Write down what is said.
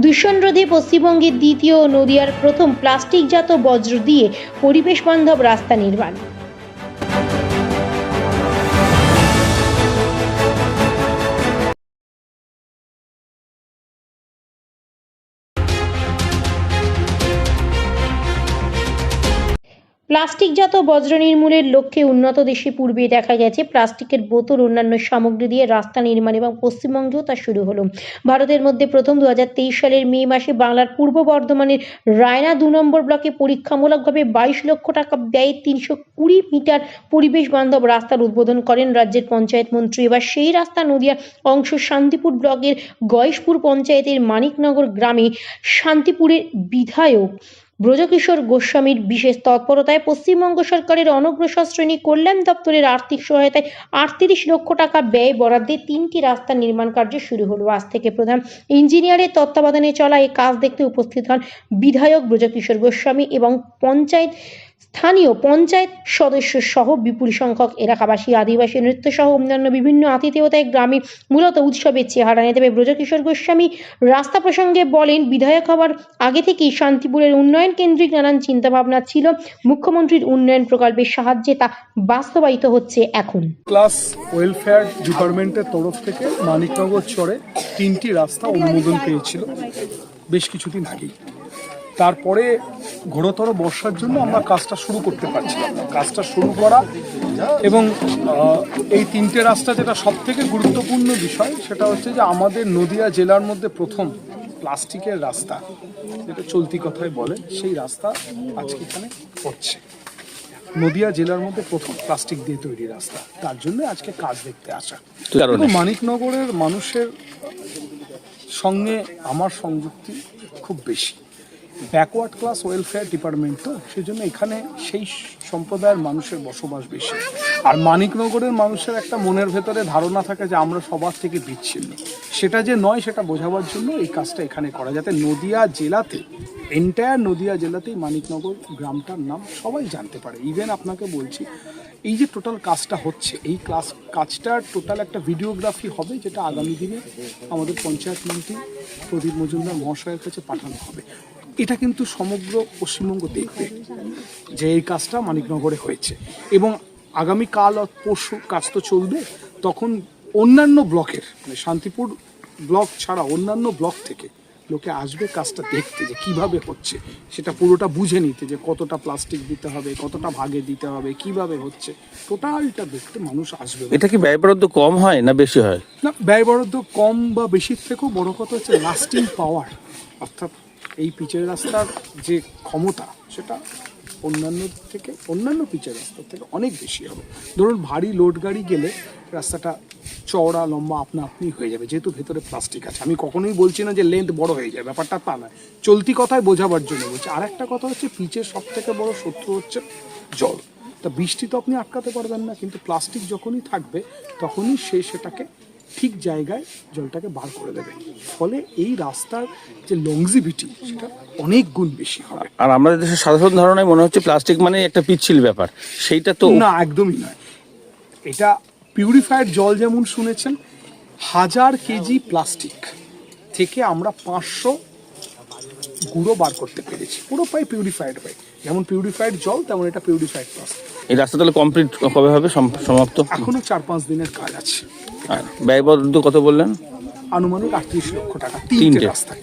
দূষণ রোধে পশ্চিমবঙ্গের দ্বিতীয় নদীয়ার প্রথম প্লাস্টিকজাত বজ্র দিয়ে পরিবেশ বান্ধব রাস্তা নির্মাণ। প্লাস্টিকজাত বজ্র নির্মূলের লক্ষ্যে উন্নত দেশে পূর্বে দেখা গেছে, প্লাস্টিকের বোতল অন্যান্য সামগ্রী দিয়ে রাস্তা নির্মাণ এবং পশ্চিমবঙ্গেও তা শুরু হলো। ভারতের মধ্যে প্রথম দু হাজার তেইশ সালের মে মাসে বাংলার পূর্ব বর্ধমানের রায়না দু নম্বর ব্লকে পরীক্ষামূলকভাবে বাইশ লক্ষ টাকা ব্যয়ে তিনশো কুড়ি মিটার পরিবেশ বান্ধব রাস্তার উদ্বোধন করেন রাজ্যের পঞ্চায়েত মন্ত্রী। এবার সেই রাস্তা নদিয়ার অংশ শান্তিপুর ব্লকের গয়েশপুর পঞ্চায়েতের মানিকনগর গ্রামে শান্তিপুরের বিধায়ক ব্রজকিশোর গোস্বামীর বিশেষ তৎপরতায় পশ্চিমবঙ্গ সরকারের অনগ্রসর শ্রেণি কল্যাণ দপ্তরের আর্থিক সহায়তায় আটত্রিশ লক্ষ টাকা ব্যয় বরাদ্দে তিনটি রাস্তা নির্মাণ কার্য শুরু হলো। আজ থেকে প্রধান ইঞ্জিনিয়ারের তত্ত্বাবধানে চলা এই কাজ দেখতে উপস্থিত হন বিধায়ক ব্রজকিশোর গোস্বামী এবং পঞ্চায়েত স্থানীয় পঞ্চায়েত সদস্য সহ বিপুল সংখ্যক এলাকাবাসী, আদিবাসী নৃত্য সহ অন্যান্য বিভিন্ন আতিথেয়তায় গ্রামে মূলত উৎসবের চেহারা নিয়ে। তবে ব্রজকিশোর গোস্বামী রাস্তা প্রসঙ্গে বলেন, বিধায়ক হওয়ার আগে থেকেই শান্তিপুরের উন্নয়ন কেন্দ্রিক নানান চিন্তাভাবনা ছিল। মুখ্যমন্ত্রীর উন্নয়ন প্রকল্পের সাহায্যে তা বাস্তবায়িত হচ্ছে এখন। ক্লাস ওয়েলফেয়ার ডিপার্টমেন্টের তরফ থেকে মানিকনগর চরে তিনটি রাস্তা অনুমোদন পেয়েছিল বেশ কিছুদিন আগেই। তারপরে ঘোরতর বর্ষার জন্য আমরা কাজটা শুরু করতে পারছিলাম না। কাজটা শুরু করা এবং এই তিনটে রাস্তা যেটা সব থেকে গুরুত্বপূর্ণ বিষয় সেটা হচ্ছে যে আমাদের নদিয়া জেলার মধ্যে প্রথম প্লাস্টিকের রাস্তা যেটা চলতি কথায় বলে সেই রাস্তা আজকে এখানে হচ্ছে। নদিয়া জেলার মধ্যে প্রথম প্লাস্টিক দিয়ে তৈরি রাস্তা তার জন্য আজকে কাজ দেখতে আসা। মানিকনগরের মানুষের সঙ্গে আমার সংযুক্তি খুব বেশি। ব্যাকওয়ার্ড ক্লাস ওয়েলফেয়ার ডিপার্টমেন্ট তো সেই জন্য এখানে সেই সম্প্রদায়ের মানুষের বসবাস বেশি। আর মানিকনগরের মানুষের একটা মনের ভেতরে ধারণা থাকে যে আমরা সবার থেকে বিচ্ছিন্ন। সেটা যে নয়, সেটা বোঝাবার জন্য এই কাজটা এখানে করা যাতে নদিয়া জেলাতে এন্টায়ার নদিয়া জেলাতেই মানিকনগর গ্রামটার নাম সবাই জানতে পারে। ইভেন আপনাকে বলছি, এই যে টোটাল কাজটা হচ্ছে, এই ক্লাস কাজটার টোটাল একটা ভিডিওগ্রাফি হবে, যেটা আগামী দিনে আমাদের পঞ্চায়েত মন্ত্রী প্রদীপ মজুমদার মহাশয়ের কাছে পাঠানো হবে। এটা কিন্তু সমগ্র পশ্চিমবঙ্গ দেখবে যে এই কাজটা মানিকনগরে হয়েছে। এবং আগামী কাল আর পরশু কাজ তো চলবে তখন অন্যান্য ব্লকের মানে শান্তিপুর ব্লক ছাড়া অন্যান্য ব্লক থেকে লোকে আসবে কাজটা দেখতে যে কীভাবে হচ্ছে। সেটা পুরোটা বুঝে নিতে যে কতটা প্লাস্টিক দিতে হবে কতটা ভাগে দিতে হবে কীভাবে হচ্ছে। টোটালটা দেখতে মানুষ আসবে। এটা কি ব্যয় বরাদ্দ কম হয় না বেশি হয়? না ব্যয় বরাদ্দ কম বা বেশির থেকেও বড় কথা হচ্ছে লাস্টিং পাওয়ার অর্থাৎ এই পিচের রাস্তার যে ক্ষমতা, সেটা অন্যান্য থেকে, অন্যান্য পিচের রাস্তার থেকে অনেক বেশি হবে। ধরুন, ভারী লোড গাড়ি গেলে রাস্তাটা চওড়া, লম্বা আপনা আপনি হয়ে যাবে, যেহেতু ভেতরে প্লাস্টিক আছে। আমি কখনোই বলছি না যে লেন্থ বড় হয়ে যায়, ব্যাপারটা তা নয়। চলতি কথায় বোঝাবার জন্য বলছি। আর একটা কথা হচ্ছে, পিচের সব থেকে বড় শত্রু হচ্ছে জল। তা বৃষ্টি তো আপনি আটকাতে পারবেন না, কিন্তু প্লাস্টিক যখনই থাকবে, তখনই সে সেটাকে ঠিক জায়গায় জলটাকে বার করে দেবে। ফলে এই রাস্তার যে লংজিভিটি সেটা অনেক গুণ বেশি হবে। আর আমাদের দেশের সাধারণ ধারণায় মনে হচ্ছে প্লাস্টিক মানে একটা পিচ্ছিল ব্যাপার। সেইটা তো না একদমই নয়। এটা পিউরিফায়ার জল যেমন শুনেছেন হাজার কেজি প্লাস্টিক থেকে আমরা পাঁচশো গুঁড়ো বার করতে পেরেছি। পুরো পাই পিউরিফাইড পাই যেমন পিউরিফাইড জল তেমন এটা পিউরিফাইড পাস এই রাস্তা তাহলে কমপ্লিট কবে হবে? সমাপ্ত? এখনও চার পাঁচ দিনের কাজ আছে। ব্যয়বদ্ধ কত বললেন? আনুমানিক আটত্রিশ লক্ষ টাকা। তিনটে। রাস্তা।